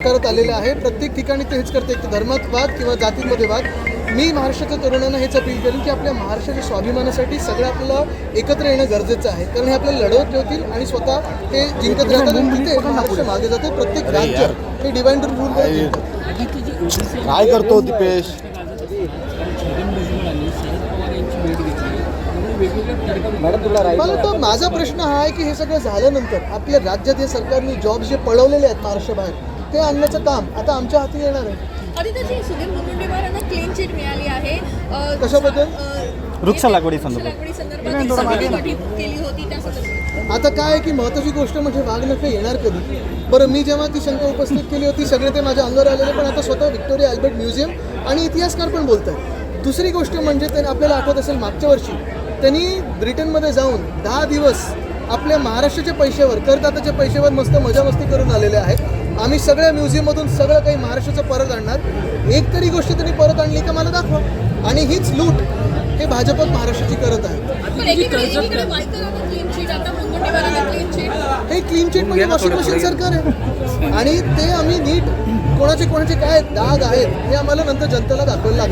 करत आलेलं आहे. प्रत्येक ठिकाणी ते हेच करते धर्मात वाद किंवा जातींमध्ये वाद. मी महाराष्ट्राच्या तरुणांना हेच अपील करेन की आपल्या महाराष्ट्राच्या स्वाभिमानासाठी सगळं आपल्याला एकत्र येणं गरजेचं आहे. कारण हे आपल्याला लढवत ठेवतील आणि स्वतः ते जिंकत राहतात आणि तिथे महाराष्ट्र मागे जाते. प्रत्येक राज्य हे डिवाइड रूल काय करतो दीपेश? मला तर माझा प्रश्न हा आहे की हे सगळं झाल्यानंतर आपल्या राज्यात हे सरकारने जॉब जे पळवलेले आहेत महाराष्ट्राबाहेर ते आणण्याचं काम आता आमच्या हाती येणार आहे. आदित्यजी सुधीर मुनगंटीवारांना क्लीन चिट मिळाली आहे. अ, कशाबद्दल? अ, वृक्ष लागवडी संदर्भात. लागवडी संदर्भात एक समिती गठीत केली होती त्या संदर्भात. आता काय आहे की महत्त्वाची गोष्ट म्हणजे वाघनखं येणार कधी? बरं मी जेव्हा ती शंका उपस्थित केली होती सगळे ते माझ्या अंगावर आलेले पण आता स्वतः विक्टोरिया अल्बर्ट म्युझियम आणि इतिहासकार पण बोलत आहेत. दुसरी गोष्ट म्हणजे त्यांनी आपल्याला आठवत असेल मागच्या वर्षी त्यांनी ब्रिटनमध्ये जाऊन दहा दिवस आपल्या महाराष्ट्राच्या पैशावर करदात्याच्या पैशावर मस्त मजा मस्ती करून आलेले आहेत. आम्ही सगळ्या म्युझियममधून सगळं काही महाराष्ट्राचं परत आणणार. एक तरी गोष्ट त्यांनी परत आणली का मला दाखवा. आणि हीच लूट हे भाजपत महाराष्ट्राची करत आहे. हे क्लीन चिट म्हणजे वॉशिंग मशीन सरकार आहे. आणि ते आम्ही नीट कोणाचे कोणाचे काय डाग आहेत हे आम्हाला नंतर जनतेला दाखवायला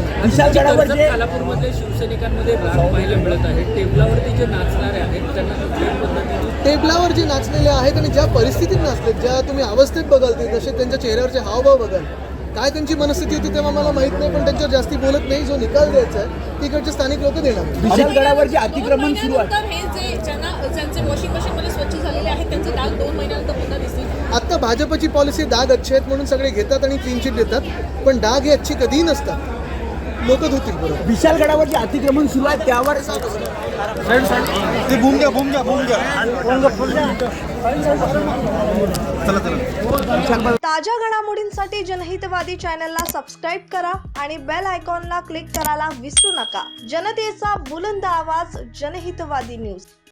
कर्जत खालापूरमध्ये शिवसैनिकांमध्ये मिळत आहे टेबलावरती जे नाचणारे आहेत त्यांना टेबलावर जे नाचलेले आहेत आणि ज्या परिस्थितीत नाचलेत ज्या तुम्ही अवस्थेत बघाल ते जसे त्यांच्या चेहऱ्यावरचे हावभाव बघाल काय त्यांची मनस्थिती होती तेव्हा मला माहीत नाही पण त्यांच्यावर जास्ती बोलत नाही जो निकाल द्यायचा आहे तिकडचे स्थानिक लोक देणार. विशालगडावर जे अतिक्रमण सुरू आहे. हे जे ज्यांना ज्यांचे वॉशिंग मशीनमध्ये स्वच्छ झालेले आहेत त्यांचे डाग दोन महिन्यानंतर पुन्हा दिसतील. आत्ता भाजपची पॉलिसी डाग अच्छे आहेत म्हणून सगळे घेतात आणि क्लीन चिट देतात पण डाग हे अच्छी कधीही नसतात. लोक धुतील बरोबर. विशालगडावर जे अतिक्रमण सुरू आहे त्यावर ते बूम घ्या बूम घ्या बूम घ्या. ताज्या घडामोडींसाठी जनहितवादी चॅनलला सबस्क्राईब करा आणि बेल आयकॉनला क्लिक करायला विसरू नका. जनतेचा बुलंद आवाज जनहितवादी न्यूज.